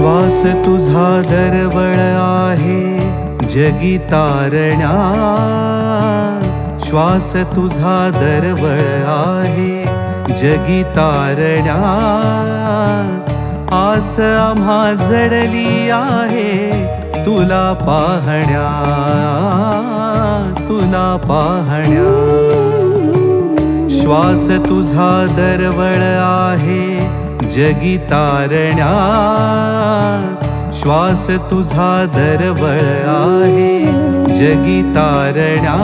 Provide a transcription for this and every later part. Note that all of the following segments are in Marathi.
श्वास तुझा दरवळ आहे जगी तारण्या. श्वास तुझा दरवळ आहे जगी तारण्या. आस आम्हा जडली आहे तुला पाहण्या. तुला पाहण्या. श्वास तुझा दरवळ आहे जगी तारण्या श्वास तुझा दरवळ आहे. जगी तारण्या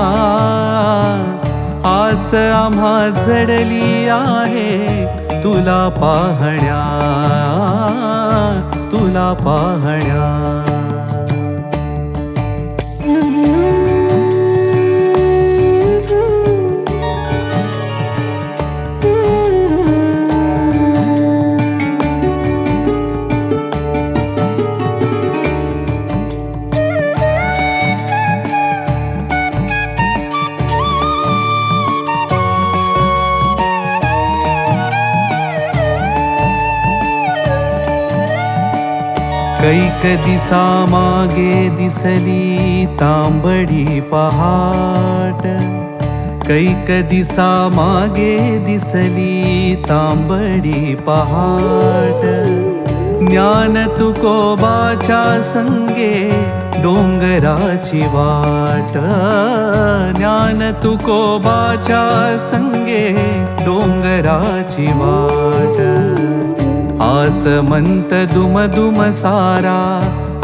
आस आम्हा जडली आहे. तुला पाहण्या तुला पाहण्या. कैक मागे दिसली तांबडी पहाट। कैक मागे दिसली तांबडी पहाट। ज्ञान तुकोबाच्या संगे डोंगराची वाट। ज्ञान तुकोबाच्या संगे डोंगराची वाट आसमंत दुम दुम सारा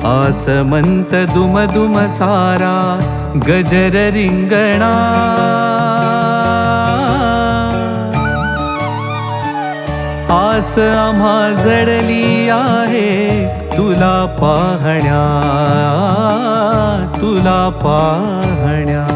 आसमंत दुम दुम सारा गजर रिंगणा। आस आम्हा जडली आहे तुला पाहण्या तुला पाहण्या।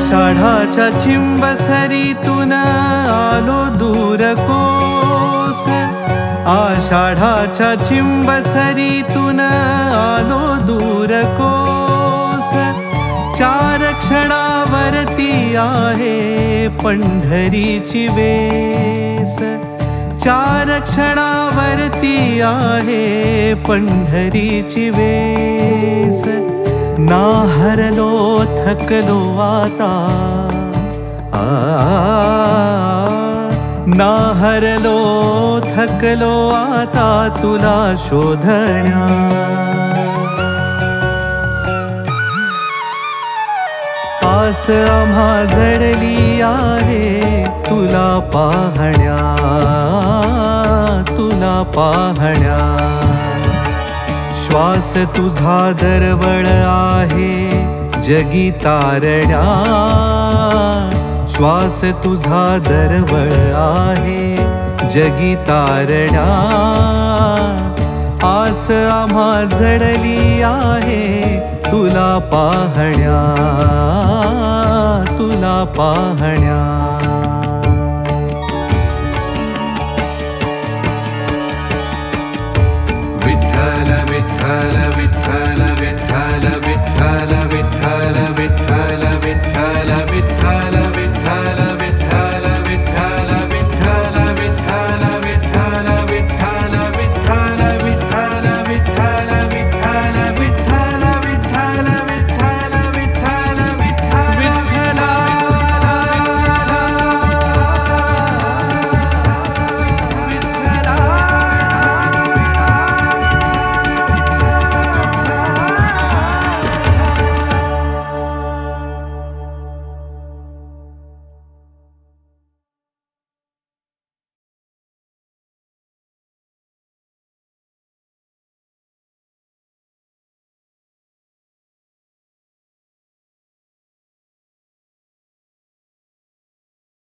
आषाढाच्या चिंबसरीतून आलो दूर कोस आषाढाच्या चिंबसरीतून आलो दूर कोस चार क्षणावरती आहे पंढरीची वेस. चार क्षणावरती आहे पंढरीची वेस. ना हरलो थकलो आता आ, ना हरलो थकलो आता तुला शोधण्या आस आम्हा जडली आहे तुला पाहण्या तुला पाहण्या श्वास तुझा दरवळ आहे जगी तारण्या श्वास तुझा दरवळ आहे. जगी तारण्या आस आम्हा जडली आहे. तुला पाहण्या तुला पाहण्या.